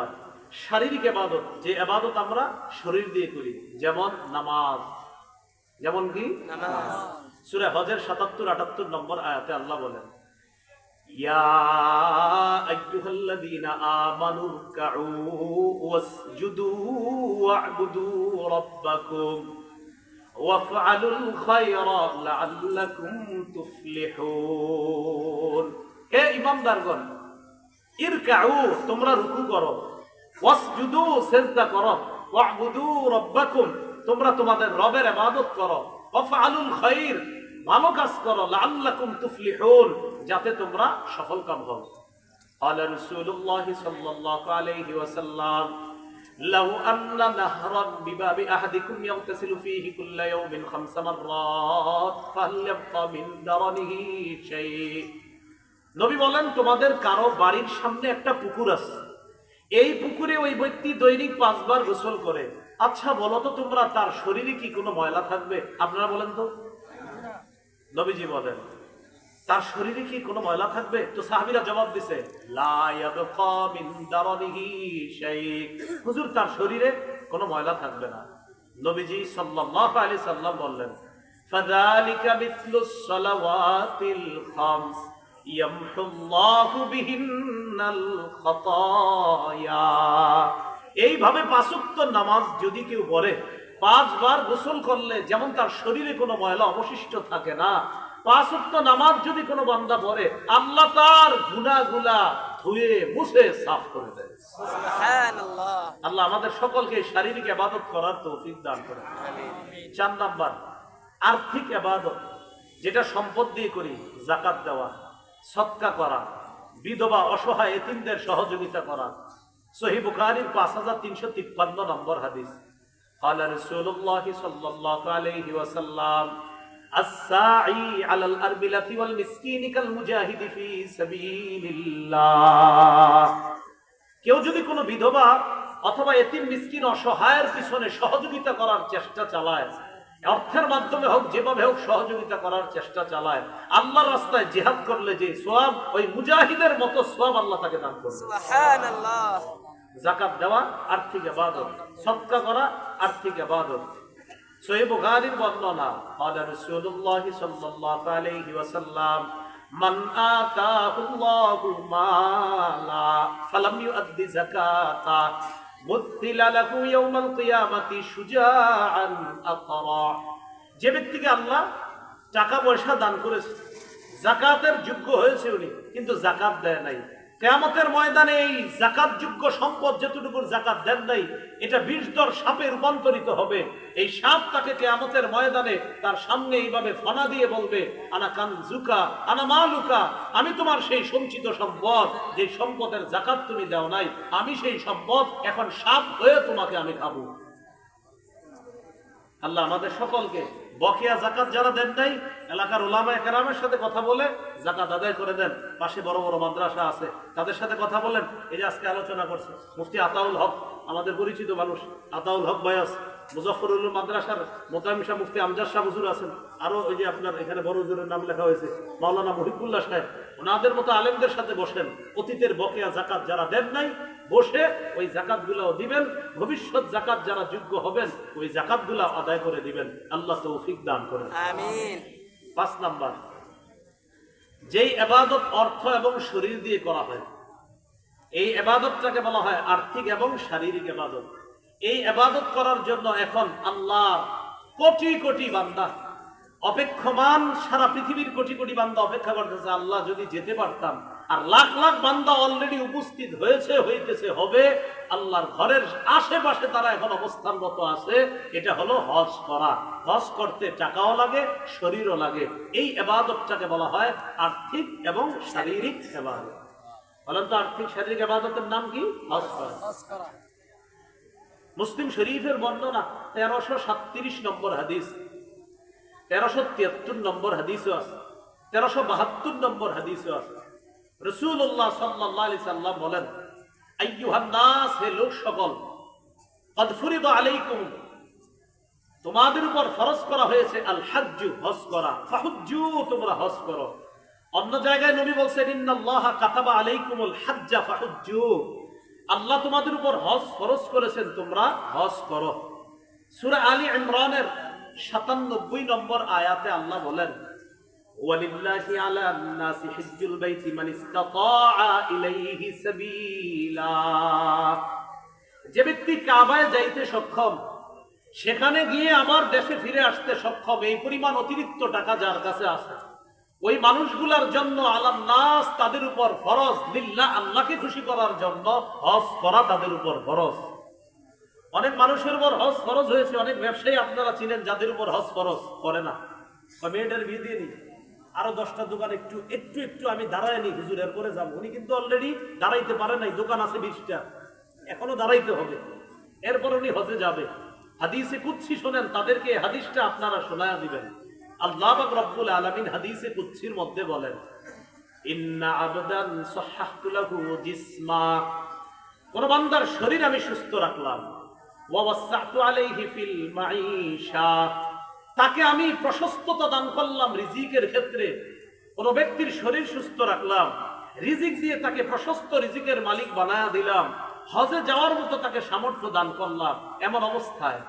নামাজ শারীরিক আবাদত যে আবাদত আমরা শরীর দিয়ে করি যেমন নামাজ। যেমন কি? সুরে হজের সাতাত্তর আটাত্তর নম্বর আয়াতে আল্লাহ বলেন ইমামদারগণ ইরকাউ তোমরা রুকু করো ওয়াসজুদু সিজদা করো ওয়াবুদু রাব্বাকুম তোমরা তোমাদের রবের ইবাদত করো ওয়াফআলুল খাইর ভালো কাজ করো লাআল্লাকুম তুফলিহুন যাতে তোমরা সফল কাম হও قال رسول الله صلى الله عليه وسلم لو أن نهرا بباب أحدكم يغتسل فيه كل يوم خمس مرات فهل يبقى من درنه شيء নবী বলেন, তোমাদের কারও বাড়ির সামনে একটা পুকুর আছে। এই পুকুরে ওই ব্যক্তি দৈনিক পাঁচবার গোসল করে। আচ্ছা বলো তো তোমরা, তার শরীরে কি কোনো ময়লা থাকবে? আপনারা বলেন তো। নবীজি বলেন, তার শরীরে কি কোনো ময়লা থাকবে? তো সাহাবিরা জবাব দিছে হুজুর, তার শরীরে কোনো ময়লা থাকবে না। নবীজি সাল্লাল্লাহু আলাইহি সাল্লাম বললেন, ফাযালিকা মিথলুস সালাওয়াতিল খামস। এইভাবে পাঁচক্ত নামাজ যদি কেউ পড়ে পাঁচবার গোসল করলে যেমন তার শরীরে কোনো ময়লা অবশিষ্ট থাকে না পাঁচক্ত নামাজ যদি কোনো বান্দা পড়ে আল্লাহ তার গুনাগুলা ধুয়ে মুছে সাফ করে দেয়। আল্লাহ আমাদের সকলকে শারীরিক আবাদত করার তৌফিক দান করে। চার নাম্বার আর্থিক আবাদত যেটা সম্পদ দিয়ে করি জাকাত দেওয়া। সৎকা করা বিধবা অসহায় এতিমদের সহযোগিতা করা সহি বুখারীর পাঁচ হাজার তিনশো তিপ্পান্ন নম্বর হাদিস قال رسول الله صلى الله عليه وسلم الساعي على الأرملة والمسكين كالمجاهد في سبيل الله কেউ যদি কোনো বিধবা অথবা এতিম মিসকিন অসহায়ের পিছনে সহযোগিতা করার চেষ্টা চালায় অর্থের মাধ্যমে হোক যেভাবে হোক সহযোগিতা করার চেষ্টা চালায়। আল্লাহর রাস্তায় জেহাদ করলে যে সোয়াব ওই মুজাহিদের মতো সোয়াব আল্লাহ তাকে দান করবে। জাকাত দেওয়া আর্থিক আবাদত। সৎকা করা আর্থিক আবাদত। সহি বুখারীর বর্ণনা আলা রাসূলুল্লাহ সাল্লাল্লাহু আলাইহি ওয়াসাল্লাম মান আতাহুল্লাহু মালা ফালাম ইউদ্দি যাকাতা যে ব্যক্তিকে আল্লাহ টাকা পয়সা দান করেছে জাকাতের যোগ্য হয়েছে উনি, কিন্তু জাকাত দেয় নাই। কেয়ামতের ময়দানে এই জাকাত যোগ্য সম্পদ যেটুকুর জাকাত দেন নাই, এটা বিষ দর সাপে রূপান্তরিত হবে। এই সাপ তাকে কেয়ামতের ময়দানে তার সামনে এইভাবে ফনা দিয়ে বলবে, আনা কান জুকা আনা মালুকা, আমি তোমার সেই সঞ্চিত সম্পদ, যে সম্পদের জাকাত তুমি দাও নাই, আমি সেই সম্পদ, এখন সাপ হয়ে তোমাকে আমি খাব। আল্লাহ আমাদের সকলকে বকেয়া জাকাত যারা দেন নাই এলাকার ওলামা একরামের সাথে কথা বলে জাকাত আদায় করে দেন। পাশে বড় বড় মাদ্রাসা আছে, তাদের সাথে কথা বলেন এই যে আজকে আলোচনা করছে, মুফতি আতাউল হক, আমাদের পরিচিত মানুষ, আতাউল হক বয়াস মুজফরুল মাদ্রাসার মোকামিশা মুফতি আমজাদ শাহ হুজুর আছেন। আরও ওই যে আপনার এখানে বড় হুজুরের নাম লেখা হয়েছে, মাওলানা মহিবুল্লাহ সাহেব, ওনাদের মতো আলেমদের সাথে বসেন। অতীতের বকেয়া জাকাত যারা দেন নাই, বসে ওই জাকাত গুলাও দিবেন, ভবিষ্যৎ জাকাত যারা যোগ্য হবেন, ওই জাকাতগুলা আদায় করে দিবেন। আল্লাহ তৌফিক দান করেন। আমিন। পাঁচ নাম্বার। যেই এবাদত অর্থ এবং শরীর দিয়ে করা হয়, এই এবাদতটাকে বলা হয় আর্থিক এবং শারীরিক এবাদত। এই এবাদত করার জন্য এখন আল্লাহ কোটি কোটি বান্দা, অপেক্ষমান সারা পৃথিবীর কোটি কোটি বান্দা অপেক্ষা করতেছে, আল্লাহ যদি যেতে পারতাম আর লাখ লাখ বান্দা অলরেডি উপস্থিত হয়েছে হইতেছে হবে। আল্লাহর ঘরের আশেপাশে তারা এখন অবস্থানরত আছে। এটা হলো হজ করা। হজ করতে টাকাও লাগে শরীরও লাগে। এই এবাদতটাকে বলা হয় আর্থিক এবং শারীরিক এবাদত। বলেন তো আর্থিক শারীরিক এবাদতের নাম কি? হজ করা। মুসলিম শরীফের বর্ণনা তেরোশো সাতত্রিশ নম্বর হাদিস। তেরোশো তিয়াত্তর নম্বর হাদিসও আছে। তেরোশো বাহাত্তর নম্বর হাদিসও আছে। রসুল্লাহ সাল্লাহ আলি সাল্লাম বলেন আইয়ুহান হে লোক সকল কদফুরিদ আলাইকুম, তোমাদের উপর ফরজ করা হয়েছে আল হাজ্জু হজ করা। ফাহুজ্জু, তোমরা হজ করো। অন্য জায়গায় নবী বলছেন, ইন্নাল্লাহ কাতাবা আলাইকুমুল হাজ্জা, ফাহুজ্জু। আল্লাহ তোমাদের উপর হজ ফরজ করেছেন, তোমরা হজ করো। সূরা আলী ইমরানের সাতানব্বই নম্বর আয়াতে আল্লাহ বলেন ولله على الناس حج البيت من استطاع إليه سبيلا যে ব্যক্তি কাবায় যাইতে সক্ষম সেখানে গিয়ে আমার দেশে ফিরে আসতে সক্ষম এই পরিমাণ অতিরিক্ত টাকা যার কাছে আছে ওই মানুষগুলার জন্য আলাম নাস তাদের উপর ফরজ লিল্লাহ আল্লাহকে খুশি করার জন্য হজ করা তাদের উপর ফরজ অনেক মানুষের উপর হজ ফরজ হয়েছে অনেক ব্যবসায়ী আপনারা চিনেন যাদের উপর হজ ফরজ করে না বা মেয়েটার বিয়ে দিয়ে নি আরও দশটা দোকান একটু একটু একটু আমি দাঁড়ায় নি হুজুর যাব। উনি কিন্তু অলরেডি দাঁড়াইতে পারে নাই, দোকান আছে বিশটা। এখনও দাঁড়াইতে হবে। এরপর উনি হজে যাবে। হাদিসে কুচ্ছি শোনেন, তাদেরকে হাদিসটা আপনারা শোনায়া দিবেন। আল্লাহ রব্বুল আলামিন হাদিসে কুচ্ছির মধ্যে বলেন কোন বান্দার শরীর আমি সুস্থ রাখলাম। ওয়াসাতু আলাইহি ফিল মাঈশা। তাকে আমি প্রশস্ততা দান করলাম রিজিকের ক্ষেত্রে। কোন ব্যক্তির শরীর সুস্থ রাখলাম, রিজিক দিয়ে তাকে প্রশস্ত রিজিকের মালিক বানায়া দিলাম, হজে যাওয়ার মতো তাকে সামর্থ্য দান করলাম, এমন অবস্থায়।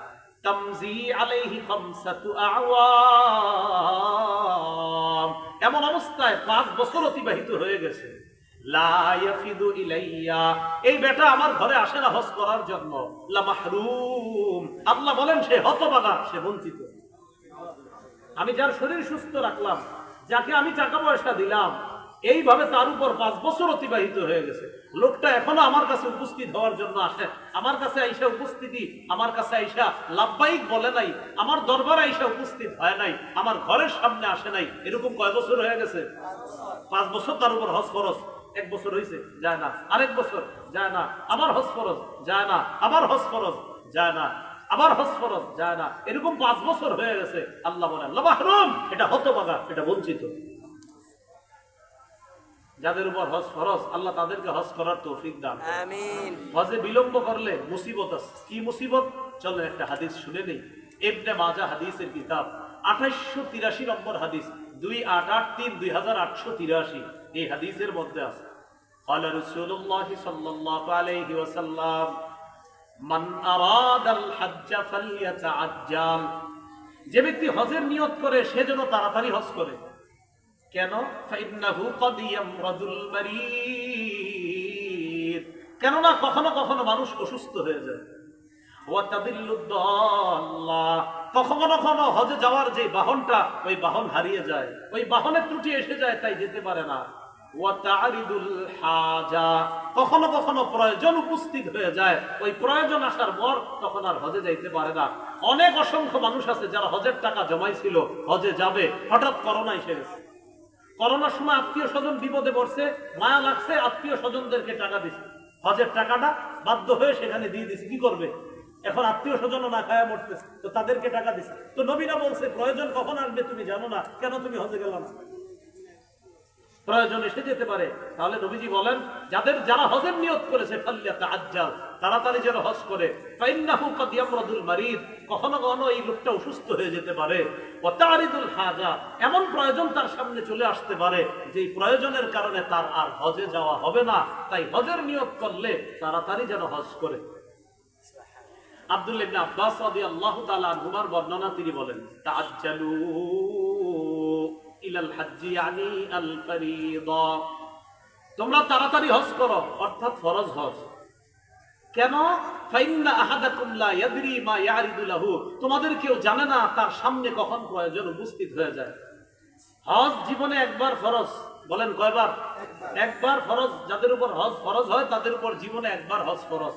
এমন অবস্থায় পাঁচ বছর অতিবাহিত হয়ে গেছে। এই বেটা আমার ঘরে আসে না হজ করার জন্য। আল্লাহ বলেন সে হতবাগা, সে বঞ্চিত। আমি যার শরীর সুস্থ রাখলাম, যাকে আমি টাকা পয়সা দিলাম, এইভাবে তার উপর পাঁচ বছর অতিবাহিত হয়ে গেছে। লোকটা এখনও আমার কাছে উপস্থিত হওয়ার জন্য আসে। আমার কাছে আইসা উপস্থিতি, আমার কাছে আইসা লাভবাহিক বলে নাই, আমার দরবারে আইসা উপস্থিত হয় নাই, আমার ঘরের সামনে আসে নাই। এরকম কয় বছর হয়ে গেছে? পাঁচ বছর তার উপর হজ খরচ এক বছর হয়েছে যায় না। আরেক বছর? যায় না। আবার হজ ফরজ? যায় না। আবার হজ ফরজ? যায় না। আবার হজ ফরজ যায় না এরকম পাঁচ বছর হয়ে গেছে আল্লাহ বলেন লবাহরুম এটা হতবাগা এটা বঞ্চিত যাদের উপর হজ ফরজ আল্লাহ তাদেরকে হজ করার তৌফিক দান করেন। আমিন হজে বিলম্ব করলে মুসিবত আছে কি মুসিবত চলো একটা হাদিস শুনে নেই এবনে মাজা হাদিসের কিতাব আঠাইশো তিরাশি নম্বর হাদিস দুই আট আট তিন দুই হাজার আটশো তিরাশি এই হাদিসের মধ্যে আছে قال رسول الله صلى الله عليه وسلم মান আরাদাল হাজ্জা ফালিয়াতাআজ্জাল যে ব্যক্তি হজের নিয়ত করে, সে যেন তাড়াতাড়ি হজ করে। কেন? কেননা কখনো কখনো মানুষ অসুস্থ হয়ে যায়। ওয়া তাদিল্লু দাল্লাহ। কখনো কখনো হজে যাওয়ার যে বাহনটা, ওই বাহন হারিয়ে যায়। ওই বাহনের ত্রুটি এসে যায়, তাই যেতে পারে না। কখনো কখনো প্রয়োজন উপস্থিত হয়ে যায়। ওই প্রয়োজন আসার পর তখন আর হজে যাইতে পারে না। অনেক অসংখ্য মানুষ আছে যারা হজের টাকা জমাইছিল, হজে যাবে। হঠাৎ করোনা এসে গেছে। করোনার সময় আত্মীয় স্বজন বিপদে পড়ছে, মায়া লাগছে, আত্মীয় স্বজনদেরকে টাকা দিছে। হজের টাকাটা বাধ্য হয়ে সেখানে দিয়ে দিছে। কি করবে? এখন আত্মীয় স্বজনও না খায়া মরতেছে, তো তাদেরকে টাকা দিছে। তো নবীনা বলছে, প্রয়োজন কখন আসবে তুমি জানো না? কেন তুমি হজে গেল না? প্রয়োজন এসে যেতে পারে। তাহলে নবীজি বলেন, যাদের যারা হজের নিয়ত করেছে আজ্জাল তাড়াতাড়ি যেন হজ করে। কখনো কখনো এই লোকটা অসুস্থ হয়ে যেতে পারে। হাজা, এমন প্রয়োজন তার সামনে চলে আসতে পারে যে প্রয়োজনের কারণে তার আর হজে যাওয়া হবে না। তাই হজের নিয়ত করলে তাড়াতাড়ি যেন হজ করে। আব্দুল্লাহ ইবনে আব্বাস রাদিয়াল্লাহু তাআলা আনহুমার বর্ণনা তিনি বলেন তা তাআজ্জালু ইলাল হাজ্জি ইয়ানি আল ফরিদা তোমরা তাড়াতাড়ি হজ করো অর্থাৎ ফরজ হজ। কেন? ফাইন্না আহাদাকুম লা ইয়াদরি মা ইয়ারিদু লাহু। তোমাদের কেউ জানে না তার সামনে কখন প্রয়োজন উপস্থিত হয়ে যায়। হজ জীবনে একবার ফরজ বলেন কয়বার? একবার ফরজ যাদের উপর হজ ফরজ হয় তাদের উপর জীবনে একবার হজ ফরজ।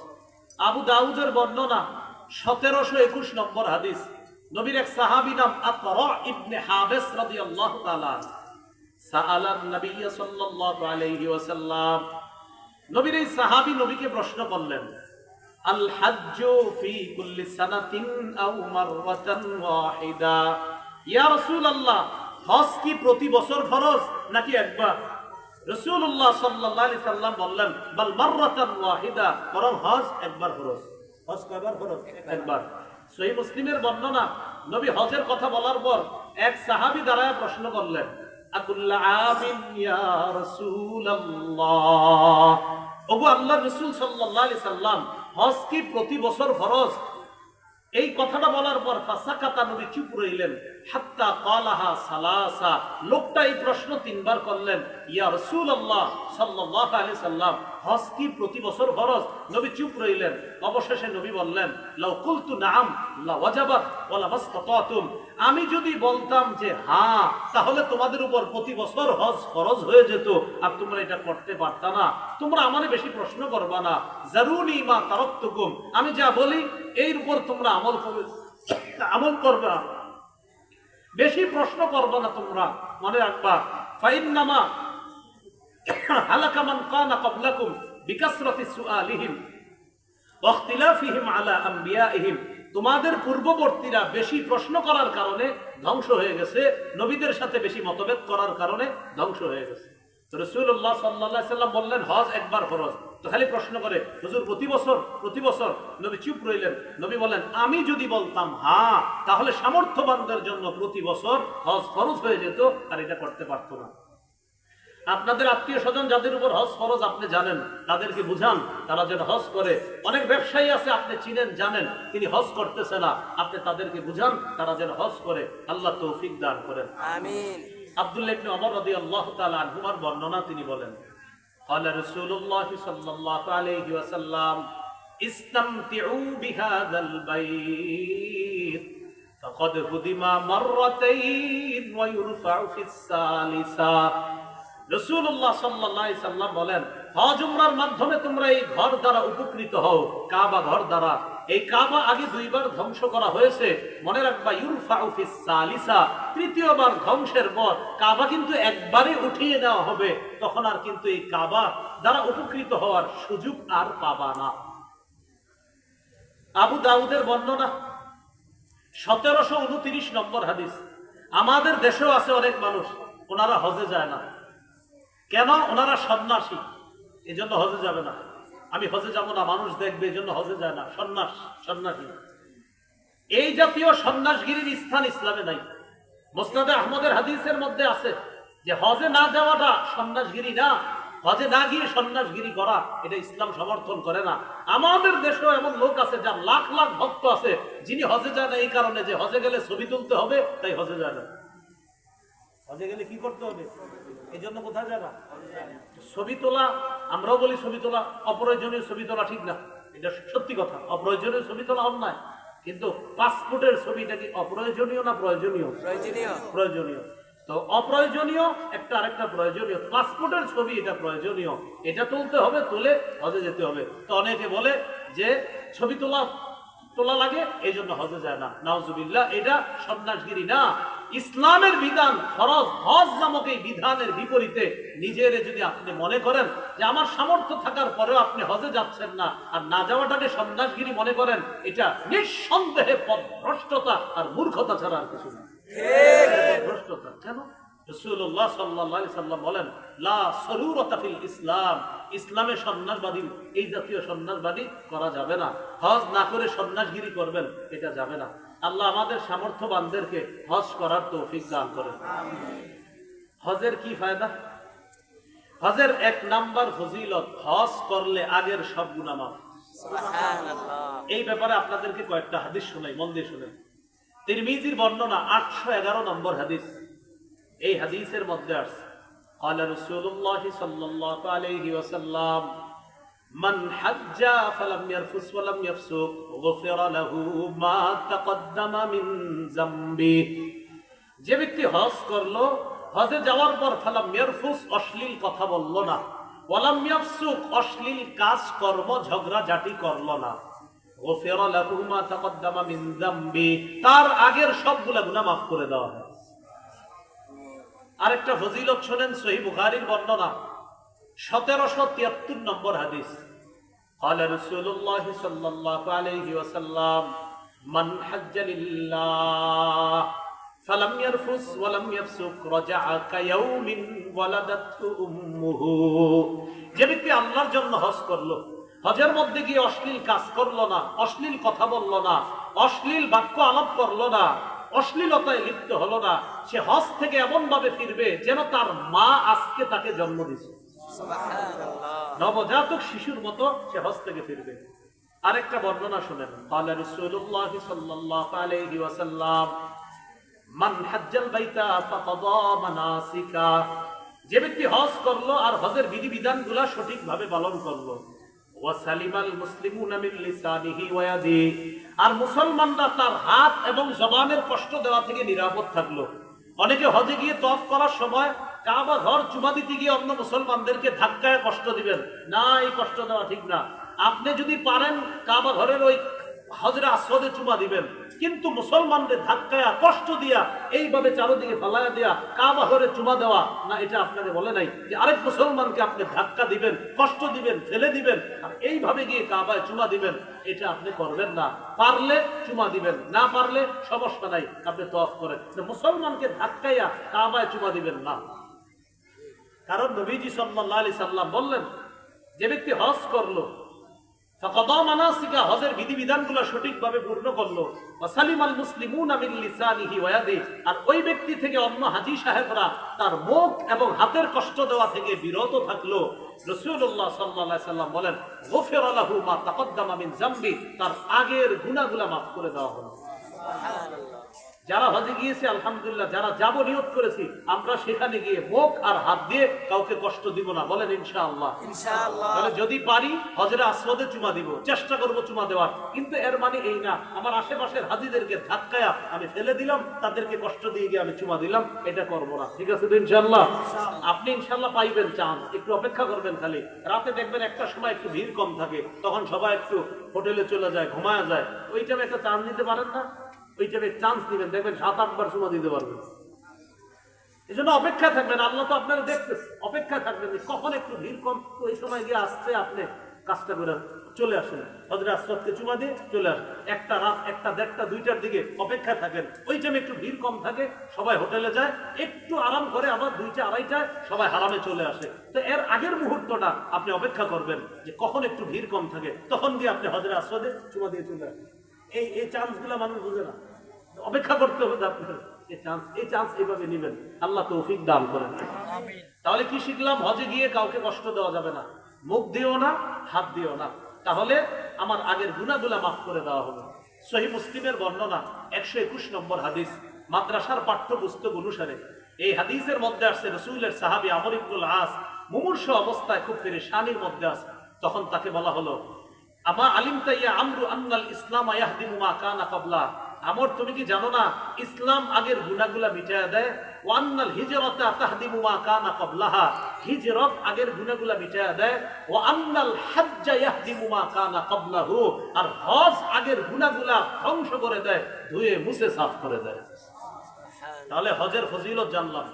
আবু দাউদের বর্ণনা সতেরোশো একুশ নম্বর হাদিস। নবীর এক সাহাবি নাম আকরা ইবনে হাবেস রাদিয়াল্লাহু তাআলা সাআলান নবী সাল্লাল্লাহু আলাইহি ওয়াসাল্লাম। নবীর এই সাহাবি নবীকে প্রশ্ন করলেন আল হাজ্জু ফি কুল্লি সানাতিন আও মাররাতান ওয়াহিদা? ইয়া রাসূলুল্লাহ হজ কি প্রতি বছর ফরজ নাকি একবার? রাসূলুল্লাহ সাল্লাল্লাহু আলাইহি সাল্লাম বললেন বাল মাররাতান ওয়াহিদা বরং হজ একবার ফরজ। হজ কয়বার ফরজ? একবার। সহিহ মুসলিমের বর্ণনা নবী হজের কথা বলার পর এক সাহাবি দ্বারা প্রশ্ন করলেন আল্লাহ রসুল সাল্লাম, হজ কি প্রতি বছর এই কথাটা বলার পর ফাসাকাতা নবী চুপ রইলেন। লোকটা এই প্রশ্ন তিনবার করলেন, ইয়া হজ কি প্রতি বছর ফরজ? নবী চুপ রইলেন। অবশেষে নবী বললেন, লাউ কুলতু নাম লা ওয়াজাবাত ওয়া লা মাসতাতাতুম। আমি যদি বলতাম যে হ্যাঁ তাহলে তোমাদের উপর প্রতি বছর হজ ফরজ হয়ে যেত আর তোমরা এটা করতে পারতা না। তোমরা আমারে বেশি প্রশ্ন করবা না। জারুনি মা তারাক্তুকুম আমি যা বলি, এর উপর তোমরা আমল করবে আমল করবে। বেশি প্রশ্ন করবে না তোমরা, মনে রাখবা। ফাইন্নামা হালাকা মান কানা বিকাসরাতি সুআলিহিম ওয়াখতিলাফিহিম আলা আম্বিয়াইহিম। তোমাদের পূর্ববর্তীরা বেশি প্রশ্ন করার কারণে ধ্বংস হয়ে গেছে, নবীদের সাথে বেশি মতভেদ করার কারণে ধ্বংস হয়ে গেছে। রসুল্লাহ সাল্লাহ সাল্লাম বললেন, হজ একবার ফরজ। তো খালি প্রশ্ন করে হুজুর প্রতি বছর প্রতি বছর নবী চুপ রইলেন। নবী বলেন আমি যদি বলতাম হ্যাঁ তাহলে সামর্থ্যবানদের জন্য প্রতি বছর হজ ফরজ হয়ে যেত আর এটা করতে পারতো না। আপনাদের আত্মীয় স্বজন যাদের উপর হজ ফরজ আপনি জানেন তাদেরকে বুঝান তারা যেন হজ করে। অনেক ব্যবসায়ী আছে আপনি চিনেন জানেন তিনি হজ করতেছে না। আপনি তাদেরকে বুঝান তারা যেন হজ করে। আল্লাহ তৌফিক দান করেন। আমিন। আব্দুল্লাহ ইবনে ওমর রাদিয়াল্লাহু তাআলা আনহুমার বর্ণনা তিনি বলেন قال رسول الله صلى الله عليه وسلم استمتعوا بهذا البيت فقد هدم مرتين ويرفع في الثالثة রসুল্লাহ সাল্লাহ সাল্লাম বলেন হজ উমরার মাধ্যমে তোমরা এই ঘর দ্বারা উপকৃত হও কাবা ঘর দ্বারা এই কাবা আগে দুইবার ধ্বংস করা হয়েছে। মনে রাখবা সালিসা। তৃতীয়বার ধ্বংসের পর কাবা কিন্তু একবারে উঠিয়ে নেওয়া হবে। তখন আর কিন্তু এই কাবা দ্বারা উপকৃত হওয়ার সুযোগ আর পাবা না। আবু দাউদের বর্ণনা, সতেরোশো উনত্রিশ নম্বর হাদিস। আমাদের দেশেও আছে অনেক মানুষ, ওনারা হজে যায় না। কেন? ওনারা সন্ন্যাসী। এই জন্য হজে যাবে না। আমি হজে যাব না, মানুষ দেখবে, এই জন্য হজে যায় না। সন্ন্যাস, সন্ন্যাসী। এই জাতীয় সন্ন্যাসগিরির স্থান ইসলামে নাই। মোসনাদে আহমদের হাদিসের মধ্যে আছে যে হজে না যাওয়াটা সন্ন্যাসগিরি না, হজে না গিয়ে সন্ন্যাসগিরি করা, এটা ইসলাম সমর্থন করে না। আমাদের দেশেও এমন লোক আছে, যার লাখ লাখ ভক্ত আছে, যিনি হজে যায় না এই কারণে যে হজে গেলে ছবি তুলতে হবে, তাই হজে যায় না। হজে গেলে কি করতে হবে? এই জন্য কোথায় যাবা ছবি তোলা আমরাও বলি ছবি তোলা অপ্রয়োজনীয় ছবি তোলা ঠিক না। এটা সত্যি কথা অপ্রয়োজনীয় ছবি তোলা অন্যায়। কিন্তু পাসপোর্টের ছবিটা কি অপ্রয়োজনীয় না প্রয়োজনীয়? প্রয়োজনীয়। তো অপ্রয়োজনীয় একটা আরেকটা প্রয়োজনীয়। পাসপোর্টের ছবি এটা প্রয়োজনীয়। এটা তুলতে হবে তুলে হজে যেতে হবে। তো অনেকে বলে যে ছবি তোলা তোলা লাগে এই জন্য হজে যায় না। নাউজুবিল্লাহ এটা সন্ন্যাসগিরি না। ইসলামের বিধান ফরজ, হজ নামক এই বিধানের বিপরীতে নিজের যদি আপনি মনে করেন যে আমার সামর্থ্য থাকার পরেও আপনি হজে যাচ্ছেন না, আর না যাওয়াটাকে সন্ন্যাসগিরি মনে করেন, এটা নিঃসন্দেহে পথভ্রষ্টতা আর মূর্খতা ছাড়া আর কিছু না। বলেন, লা ইসলাম। ইসলামে সন্ন্যাসবাদী, এই জাতীয় সন্ন্যাসবাদী করা যাবে না। হজ না করে সন্ন্যাসগিরি করবেন, এটা যাবে না। আল্লাহ আমাদের সামর্থ্যবানদেরকে হজ করার তৌফিক দান করেন হজের কি ফায়দা হজের এক নাম্বার ফজিলত হজ করলে আগের সব গুণামাফ সুবহানাল্লাহ এই ব্যাপারে আপনাদেরকে কয়েকটা হাদিস শোনাই মন দিয়ে শুনেন তিরমিজির বর্ণনা আটশো এগারো নম্বর হাদিস এই হাদিসের মধ্যে আসছে قال رسول الله صلى الله عليه وسلم মান হাজ্জা ফালাম ইয়ারফুস ওয়ালাম ইয়াফসুক, গুফিরা লাহু মা তাকাদ্দামা মিন যামবি যে ব্যক্তি হজ করল, হজে যাওয়ার পর ফালাম ইয়ারফুস, অশ্লীল কথা বলল না। ওয়ালাম ইয়াফসুক, অশ্লীল কাজ, কর্ম, ঝগড়া জাটি করল না। গুফিরা লাহু মা তাকদ্দামা মিন যামবি তার আগের সবগুলা গুনাহ মাফ করে দেওয়া হয় আরেকটা ফজিলত শোনেন, সহিহ বুখারীর বর্ণনা। সতেরোশো তিয়াত্তর নম্বর হাদিস قال رسول الله صلى الله عليه وسلم من حج لله فلم يرفث ولم يفسق رجع كيوم ولدته امه যে ব্যক্তি আল্লাহর জন্য হজ করলো হজের মধ্যে গিয়ে অশ্লীল কাজ করলো না অশ্লীল কথা বললো না অশ্লীল বাক্য আলাপ করলো না অশ্লীলতায় লিপ্ত হলো না সে হজ থেকে এমন ভাবে ফিরবে যেন তার মা আজকে তাকে জন্ম দিছে সুবহানাল্লাহ নবজাতক শিশুর মতো সে হজ থেকে ফিরবে আরেকটা বর্ণনা শুনেন قال رسول الله صلى الله عليه وسلم من حج البيت فقضى مناسكا যে ব্যক্তি হজ করলো আর হজের বিধি বিধানগুলা সঠিকভাবে পালন করলো ওয়াসালিমাল মুসলিমুনা মিন লিসানিহি ওয়া ইয়াদিহি আর মুসলমানরা তার হাত এবং জবানের কষ্ট দেওয়া থেকে নিরাপদ থাকলো অনেকে হজে গিয়ে তফ করার সময় কাবা ঘর চুমা দিতে গিয়ে অন্য মুসলমানদেরকে ধাক্কায় কষ্ট দিবেন। না, এই কষ্ট দেওয়া ঠিক না। আপনি যদি পারেন, কাবা ঘরের ওই হজরে আসরে চুমা দিবেন। কিন্তু মুসলমানদের ধাক্কায়া, কষ্ট দিয়া, এইভাবে চারোদিকে ফালায়া দেয়া কাবা ঘরে চুমা দেওয়া, না, এটা আপনাকে বলে নাই যে আরেক মুসলমানকে আপনি ধাক্কা দিবেন, কষ্ট দিবেন, ফেলে দিবেন, আর এইভাবে গিয়ে কাবায় চুমা দিবেন, এটা আপনি করবেন না। পারলে চুমা দিবেন, না পারলে সমস্যা নাই, আপনি তফ করেন। মুসলমানকে ধাক্কাইয়া কাবায় চুমা দিবেন না। কারণ নবীজি আলাইহি সাল্লাম বললেন, যে ব্যক্তি হজ করল হজের সঠিকভাবে পূর্ণ করল আর ওই ব্যক্তি থেকে অন্য হাজী সাহেবরা তার মুখ এবং হাতের কষ্ট দেওয়া থেকে বিরত থাকল বলেন, গুফিরা লাহু মা জামবি তার আগের গুনাহগুলো মাফ করে দেওয়া হলো। যারা হজে গিয়েছে আলহামদুলিল্লাহ যারা যাব নিয়ত করেছি আমরা সেখানে গিয়ে মুখ আর হাত দিয়ে কাউকে কষ্ট দিব না। বলেন ইনশাআল্লাহ। তাহলে যদি পারি হজরে আসওয়াদে চুমা দিব চেষ্টা করব চুমা দেওয়ার। কিন্তু এর মানে এই না আমার আশেপাশের হাজিদেরকে ধাক্কায়া আমি ফেলে দিলাম তাদেরকে কষ্ট দিয়ে গিয়ে আমি চুমা দিলাম এটা করব না। ঠিক আছে তো ইনশাআল্লাহ? আপনি ইনশাআল্লাহ পাইবেন চান্স একটু অপেক্ষা করবেন খালি। রাতে দেখবেন একটা সময় একটু ভিড় কম থাকে তখন সবাই একটু হোটেলে চলে যায় ঘুমায়া যায়। ওই টাইমে একটা চান্স দিতে পারেন না? ওই টাইমে চান্স দিবেন, দেখবেন সাত আটবার চুমা দিতে পারবেন। এই জন্য অপেক্ষা থাকবেন, আল্লাহ তো আপনারা দেখতেছে। অপেক্ষা থাকবেন কখন একটু ভিড় কম ওই সময় গিয়ে আসতে আপনি কাজটা করে চলে আসেন। হজরে আসফাতকে চুমা দিয়ে চলে আসেন। একটা রাত, একটা দেড়টা, দুইটার দিকে অপেক্ষা থাকেন। ওই টাইমে একটু ভিড় কম থাকে, সবাই হোটেলে যায়, একটু আরাম করে আবার দুইটা, আড়াইটায় সবাই হারামে চলে আসে। তো এর আগের মুহূর্তটা আপনি অপেক্ষা করবেন যে কখন একটু ভিড় কম থাকে, তখন গিয়ে আপনি হজরে আসফাদে চুমা দিয়ে চলে আসেন। এই এই চান্সগুলো মানুষ বুঝে না। অপেক্ষা করতে হবে আপনার এই চান্স এই চান্স এইভাবে নেবেন। আল্লাহ তৌফিক দান করেন। তাহলে কি শিখলাম? হজে গিয়ে কাউকে কষ্ট দেওয়া যাবে না। মুখ দিও না হাত দিও না। তাহলে আমার আগের গুনাগুলা মাফ করে দেওয়া হবে। সহি মুসলিমের বর্ণনা একশো একুশ নম্বর হাদিস মাদ্রাসার পাঠ্যপুস্তক অনুসারে। এই হাদিসের মধ্যে আসছে রসুলের সাহাবি আমর ইবনুল আস মুমূর্ষ অবস্থায় খুব পেরেশানির মধ্যে আছে। তখন তাকে বলা হলো আমা আলিম তাইয়া আমরু আন্নাল ইসলাম কানা কাবলা। তুমি কি জানো না, ইসলাম আগের গুনাহগুলা মিটায়া দেয়? ওয়ান্নাল কানা কাবলাহা। হিজরত আগের গুনাহগুলা মিটায়া দেয়। ওয়া আন্নাল হাজ্জা ইয়াহদিমু মা কানা কাবলাহু। আর হজ আগের গুনাহগুলা ধ্বংস করে দেয়। ধুয়ে মুছে সাফ করে দেয়। তাহলে হজের ফজিলত জানলাম